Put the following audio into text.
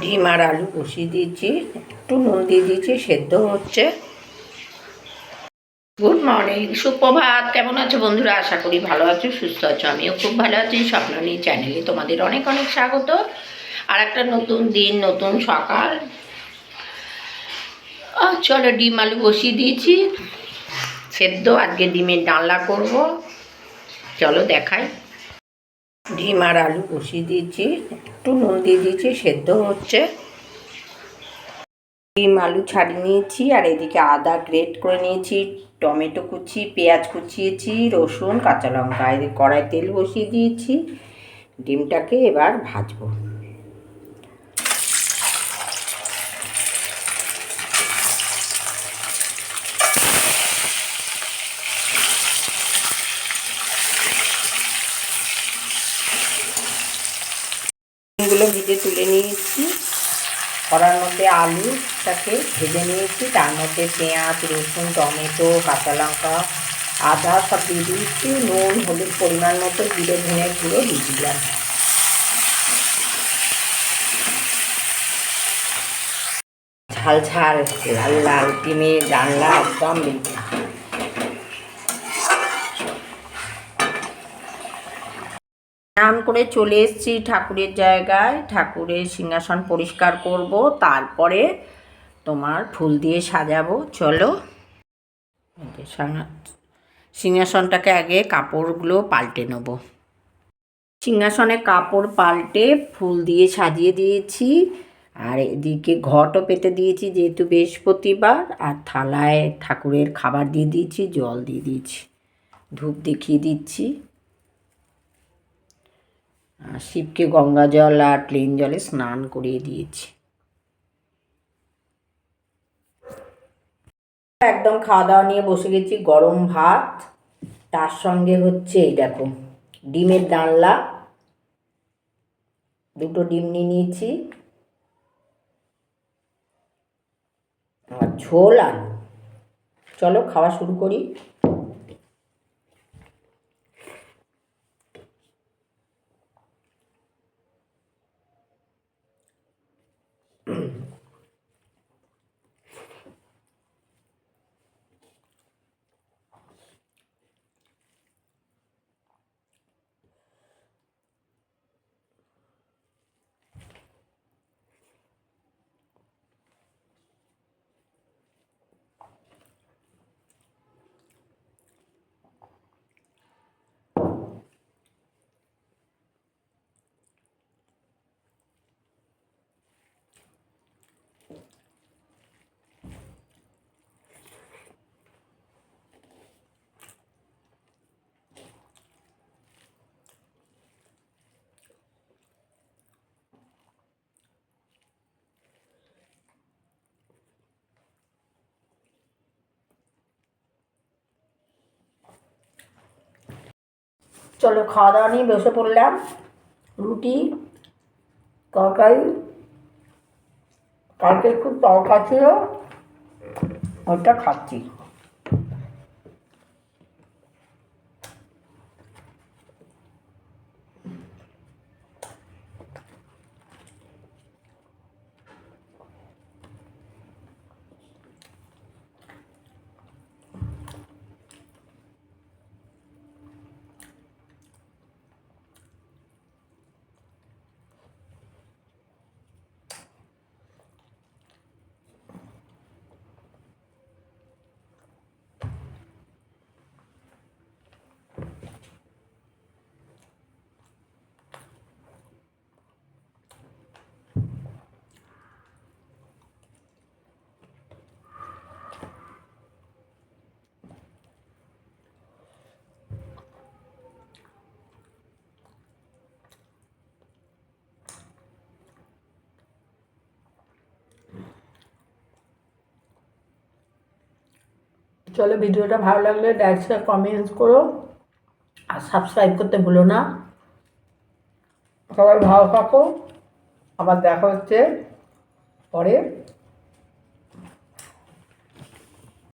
ডিম আর আলু বসিয়ে দিয়েছি, একটু নুন দিয়ে দিয়েছি, সেদ্ধ হচ্ছে। গুড মর্নিং সুপ্রভাত। কেমন আছো বন্ধুরা? আশা করি ভালো আছো, সুস্থ আছো, আমিও খুব ভালো আছি। স্বপ্ননী চ্যানেলে তোমাদের অনেক অনেক স্বাগত। আর একটা নতুন দিন, নতুন সকাল। চলো ডিম আলু বসিয়ে দিয়েছি। সেদ্ধ, আজকে ডিমের ডালনা করব। চলো দেখাই। ডিম আর আলু বসিয়ে দিয়েছি, একটু নুন দিয়ে দিয়েছি, সেদ্ধ হচ্ছে। ডিম, আলু ছাড়িয়ে নিয়েছি, আর এদিকে আদা গ্রেট করে নিয়েছি, টমেটো কুচি, পেঁয়াজ কুচিয়েছি, রসুন, কাঁচা লঙ্কা, এদিকে কড়াই তেল বসিয়ে দিয়েছি। ডিমটাকে এবার ভাজবো। ডিমগুলো ভিজে তুলে নিয়েছি। কড়ার মধ্যে আলুটাকে ভেজে নিয়েছি। তার মধ্যে পেঁয়াজ, রসুন, টমেটো, কাঁচা লঙ্কা, আদা সব দিয়ে দিয়েছি। নুন, হলুদ পরিমাণ মতো জিরে, ধনে গুঁড়ো দিয়ে দিলাম। ঝাল ঝাল, লাল লাল, ডিমের ডালনা একদম রেডি স্নান করে চলে এসেছি ঠাকুরের জায়গায়। ঠাকুরের সিংহাসন পরিষ্কার করব, তারপরে তোমার ফুল দিয়ে সাজাবো। চলো। সিংহাসনটাকে আগে কাপড়গুলো পাল্টে নেব। সিংহাসনে কাপড় পাল্টে ফুল দিয়ে সাজিয়ে দিয়েছি। আর এদিকে ঘটও পেতে দিয়েছি যেহেতু বৃহস্পতিবার। আর থালায় ঠাকুরের খাবার দিয়ে দিয়েছি, জল দিয়ে দিয়েছি। ধূপ দেখিয়ে দিচ্ছি। শিবকে গঙ্গা জল আর প্লেন জলে স্নান করিয়ে দিয়েছি। একদম খাওয়া দাওয়া নিয়ে বসে গেছি গরম ভাত। তার সঙ্গে হচ্ছে এই দেখো, ডিমের ডালনা। দুটো ডিম নিয়ে নিয়েছি। আর ঝোল, আলু। চলো খাওয়া শুরু করি। Right. চলো খাওয়া দাওয়া নিয়ে বসে পড়লাম। রুটি তরকারি কালকে একটু তরকা ছিল ওটা খাচ্ছি। চলো ভিডিওটা ভালো লাগলে লাইক শেয়ার কমেন্টস করো। আর সাবস্ক্রাইব করতে ভুলো না। সবাই ভালো থাকো। আবার দেখা হচ্ছে পরে।